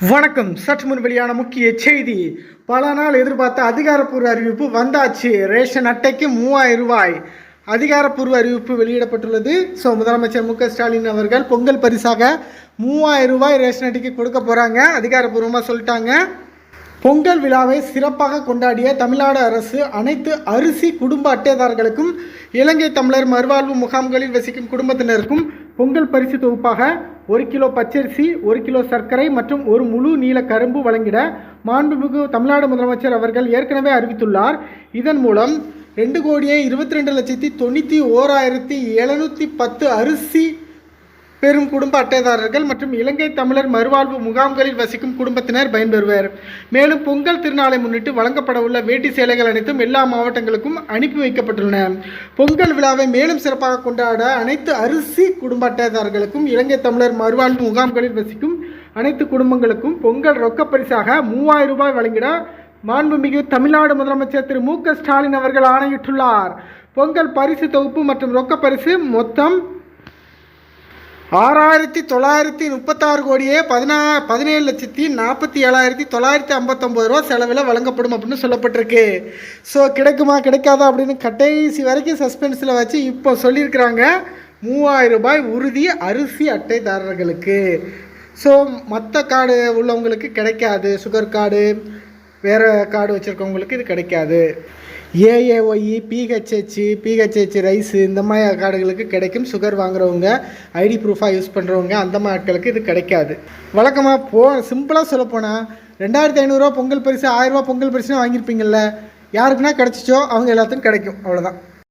வணக்கம். சற்று முன் வெளியான முக்கிய செய்தி. பல நாள் எதிர்பார்த்த அதிகாரப்பூர்வ அறிவிப்பு வந்தாச்சு. ரேஷன் அட்டைக்கு மூவாயிரம் ரூபாய். அதிகாரப்பூர்வ அறிவிப்பு வெளியிடப்பட்டுள்ளது. ஸோ முதலமைச்சர் மு ஸ்டாலின் அவர்கள் பொங்கல் பரிசாக மூவாயிரம் ரூபாய் ரேஷன் அட்டைக்கு கொடுக்க போகிறாங்க அதிகாரப்பூர்வமாக சொல்லிட்டாங்க. பொங்கல் விழாவை சிறப்பாக கொண்டாடிய தமிழ்நாடு அரசு அனைத்து அரிசி குடும்ப அட்டைதாரர்களுக்கும் இலங்கை தமிழர் மறுவாழ்வு முகாம்களில் வசிக்கும் குடும்பத்தினருக்கும் பொங்கல் பரிசு தொகுப்பாக ஒரு கிலோ பச்சரிசி ஒரு கிலோ சர்க்கரை மற்றும் ஒரு முழு நீல கரும்பு வழங்கிட மாண்புமிகு தமிழ்நாடு முதலமைச்சர் அவர்கள் ஏற்கனவே அறிவித்துள்ளார். இதன் மூலம் ரெண்டு கோடியே இருபத்தி ரெண்டு லட்சத்தி தொண்ணூற்றி ஓராயிரத்தி எழுநூற்றி பத்து அரிசி பெரும் குடும்ப அட்டைதாரர்கள் மற்றும் இலங்கை தமிழர் மறுவாழ்வு முகாம்களில் வசிக்கும் குடும்பத்தினர் பயன்பெறுவர். மேலும் பொங்கல் திருநாளை முன்னிட்டு வழங்கப்பட உள்ள வேட்டி சேலைகள் அனைத்தும் எல்லா மாவட்டங்களுக்கும் அனுப்பி வைக்கப்பட்டுள்ளன. பொங்கல் விழாவை மேலும் சிறப்பாக கொண்டாட அனைத்து அரிசி குடும்ப அட்டைதாரர்களுக்கும் இலங்கை தமிழர் மறுவாழ்வு முகாம்களில் வசிக்கும் அனைத்து குடும்பங்களுக்கும் பொங்கல் ரொக்க பரிசாக மூவாயிரம் ரூபாய் வழங்கிட மாண்புமிகு தமிழ்நாடு முதலமைச்சர் திரு மு க ஸ்டாலின் அவர்கள் ஆணையிட்டுள்ளார். பொங்கல் பரிசு தொகுப்பு மற்றும் ரொக்க பரிசு மொத்தம் ஆறாயிரத்தி தொள்ளாயிரத்தி முப்பத்தாறு கோடியே பதினா பதினேழு லட்சத்தி நாற்பத்தி ஏழாயிரத்தி தொள்ளாயிரத்தி ஐம்பத்தொம்பது ரூபா செலவில் வழங்கப்படும் அப்படின்னு சொல்லப்பட்டிருக்கு. ஸோ கிடைக்குமா கிடைக்காதா அப்படின்னு கடைசி வரைக்கும் சஸ்பென்ஸில் வச்சு இப்போ சொல்லியிருக்கிறாங்க. மூவாயிரம் ரூபாய் உறுதி அரிசி அட்டைதாரர்களுக்கு. ஸோ மற்ற கார்டு உள்ளவங்களுக்கு கிடைக்காது. சுகர் கார்டு வேறு கார்டு வச்சுருக்கவங்களுக்கு இது கிடைக்காது. ஏஏஒய் பிஹெச்ஹெச் பிஹெச்ஹெச் ரைஸு இந்த மாதிரி கார்டுகளுக்கு கிடைக்கும். சுகர் வாங்குறவங்க ஐடி ப்ரூஃபாக யூஸ் பண்ணுறவங்க அந்த மாதிரி ஆட்களுக்கு இது கிடைக்காது. வழக்கமாக போ சிம்பிளாக சொல்லப்போனால் ரெண்டாயிரத்தி ஐநூறுரூவா பொங்கல் பரிசு ஆயிரரூவா பொங்கல் பரிசுன்னு வாங்கியிருப்பீங்கள்ல யாருக்குன்னா கிடச்சிச்சோ அவங்க எல்லாத்துக்கும் கிடைக்கும். அவ்வளோதான்